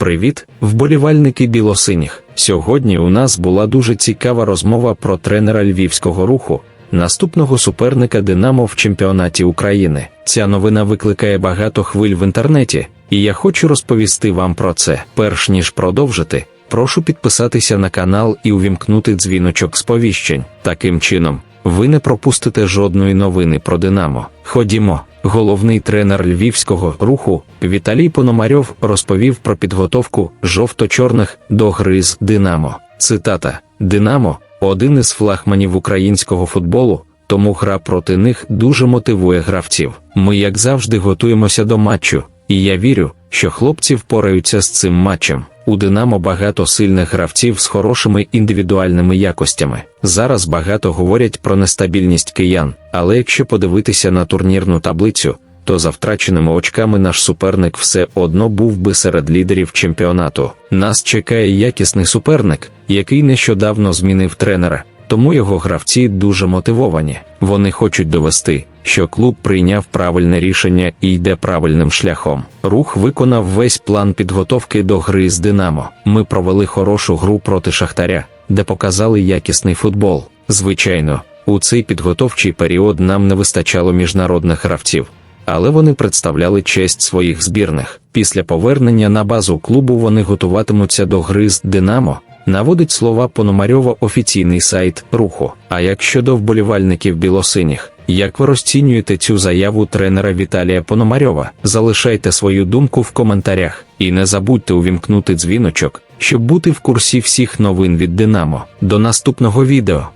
Привіт, вболівальники білосиніх. Сьогодні у нас була дуже цікава розмова про тренера львівського руху, наступного суперника Динамо в чемпіонаті України. Ця новина викликає багато хвиль в інтернеті, і я хочу розповісти вам про це. Перш ніж продовжити, прошу підписатися на канал і увімкнути дзвіночок сповіщень. Таким чином, ви не пропустите жодної новини про Динамо. Ходімо. Головний тренер львівського руху Віталій Пономарьов розповів про підготовку жовто-чорних до гри з Динамо. Цитата: Динамо один із флагманів українського футболу, тому гра проти них дуже мотивує гравців. Ми, як завжди, готуємося до матчу, і я вірю, що хлопці впораються з цим матчем. У Динамо багато сильних гравців з хорошими індивідуальними якостями. Зараз багато говорять про нестабільність киян, але якщо подивитися на турнірну таблицю, то за втраченими очками наш суперник все одно був би серед лідерів чемпіонату. Нас чекає якісний суперник, який нещодавно змінив тренера, тому його гравці дуже мотивовані. Вони хочуть довести, що клуб прийняв правильне рішення і йде правильним шляхом. Рух виконав весь план підготовки до гри з Динамо. Ми провели хорошу гру проти Шахтаря, де показали якісний футбол. Звичайно, у цей підготовчий період нам не вистачало міжнародних гравців. Але вони представляли честь своїх збірних. Після повернення на базу клубу вони готуватимуться до гри з Динамо, наводить слова Пономарьова офіційний сайт руху. А як щодо вболівальників білосиніх, як ви розцінюєте цю заяву тренера Віталія Пономарьова? Залишайте свою думку в коментарях і не забудьте увімкнути дзвіночок, щоб бути в курсі всіх новин від Динамо. До наступного відео.